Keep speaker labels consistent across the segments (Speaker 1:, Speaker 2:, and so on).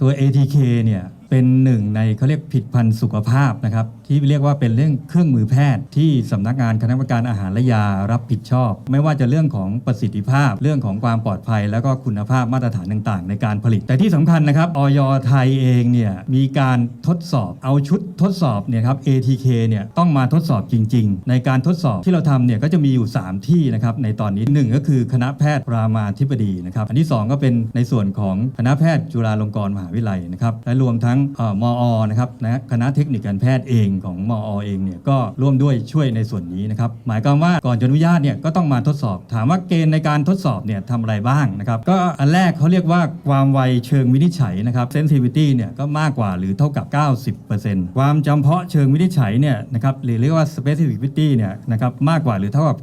Speaker 1: ตัว ATK เนี่ย เป็นหนึ่งในเขาเรียกผิดพันธุ์สุขภาพนะครับ ที่เรียกว่าเป็นเรื่องเครื่องมือแพทย์ที่สำนักงานคณะกรรมการอาหารและยารับผิดชอบ ไม่ว่าจะเรื่องของประสิทธิภาพ เรื่องของความปลอดภัย แล้วก็คุณภาพมาตรฐานต่างๆ ในการผลิต แต่ที่สำคัญนะครับออยไทยเองเนี่ยมีการทดสอบเอาชุดทดสอบเนี่ยครับ ATK เนี่ยต้องมาทดสอบจริง ๆ ในการทดสอบที่เราทำเนี่ยก็จะมีอยู่ 3 ที่นะครับในตอนนี้หนึ่งก็คือคณะแพทย์รามาธิบดีนะครับอันที่ 2 ก็เป็นในส่วนของคณะแพทย์จุฬาลงกรณ์มหาวิทยาลัยนะครับและรวมทั้งเอ่ออนะครับนะคณะเทคนิคการแพทย์เองของมออเองเนี่ยก็ร่วมด้วยช่วยในส่วนนี้นะครับหมายความว่าก่อนจะอนุญาตเนี่ยก็ต้องมาทดสอบ ถามว่าเกณฑ์ในการทดสอบเนี่ยทำอะไรบ้างนะครับก็อันแรกเขาเรียกว่าความไวเชิงวินิจฉัยนะครับ sensitivity เนี่ยก็มากกว่าหรือเท่ากับ 90%ความจำเพาะเชิงวินิจฉัยเนี่ยนะครับหรือเรียกว่า specificity เนี่ยนะครับมากกว่าหรือเท่ากับ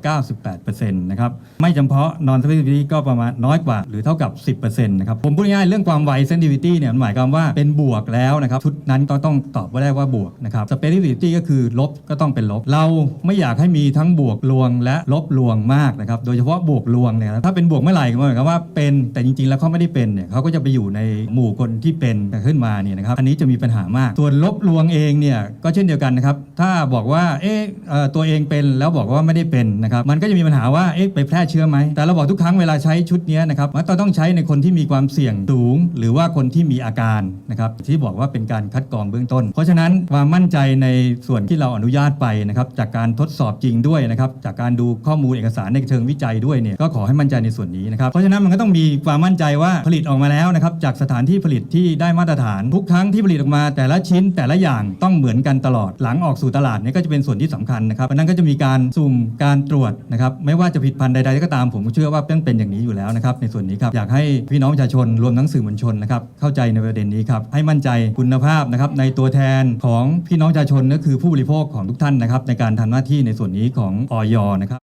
Speaker 1: 98%นะครับไม่จำเพาะ non specificity ก็ประมาณน้อยกว่าหรือเท่ากับ 10%นะครับผมพูดง่ายเรื่องความไว sensitivity เนี่ยหมายความว่าเป็นบวกแล้วนะครับชุดนั้นก็ต้องตอบว่าได้ว่าบวกนะครับ specificity ก็คือลบก็ต้องเป็นลบ เราไม่อยากให้มีทั้งบวกลวง และลบลวงมากนะครับโดยเฉพาะบวกลวงเนี่ยถ้าเป็นบวกเมื่อไหร่ก็หมายความว่าเป็นแต่จริงๆ แล้วเขาไม่ได้เป็นเนี่ยเขาก็จะไปอยู่ในหมู่คนที่เป็นขึ้นมาเนี่ยนะครับอันนี้จะมีปัญหามาก ส่วนลบลวงเองเนี่ยก็เช่นเดียวกันนะครับถ้าบอกว่าเอ๊ะเอ่อตัวเองเป็นแล้วบอกว่าไม่ได้เป็นนะครับมันก็จะมีปัญหาว่าเอ๊ะไปแพร่เชื้อไหมแต่เราบอกทุกครั้งเวลาใช้ชุดนี้นะครับมันต้องใช้ในคนที่มีความเสี่ยงสูง หรือว่าคนที่มีอาการนะครับที่บอกว่าเป็นการคัดกรองเบื้องต้น เพราะฉะนั้นความมั่นใจในส่วนที่เราอนุญาตไปนะครับจากการทดสอบจริงด้วยนะครับจากการดูข้อมูลเอกสารในเชิงวิจัยด้วยเนี่ยก็ขอให้มั่นใจในส่วนนี้นะครับเพราะฉะนั้นมันก็ต้องมีความมั่นใจว่าผลิตออกมาแล้วนะครับจากสถานที่ผลิตที่ได้มาตรฐานทุกครั้งที่ผลิตออกมา แต่ละชิ้นแต่ละอย่างต้องเหมือนกันตลอดหลังออกสู่ตลาดเนี่ยก็จะเป็นส่วนที่สำคัญนะครับเพราะนั้นก็จะมีการสุ่มการตรวจนะครับไม่ว่าจะผิดพันธุ์ใดๆก็ตามผมเชื่อว่าต้องเป็นอย่างนี้อยู่แล้วนะครับในส่วนนี้ครับอยากให้พี่น้องประชาชนรวมทั้งสื่อมวลชนนะครับเข้าใจในประเด็นนี้ครับให้มั่นใจคุณภาพนะครับในตัวแทนของพี่น้องประชาชนก็คือผู้บริโภคของทุกท่านนะครับในการทำหน้าที่ในส่วนนี้ของออยนะครับ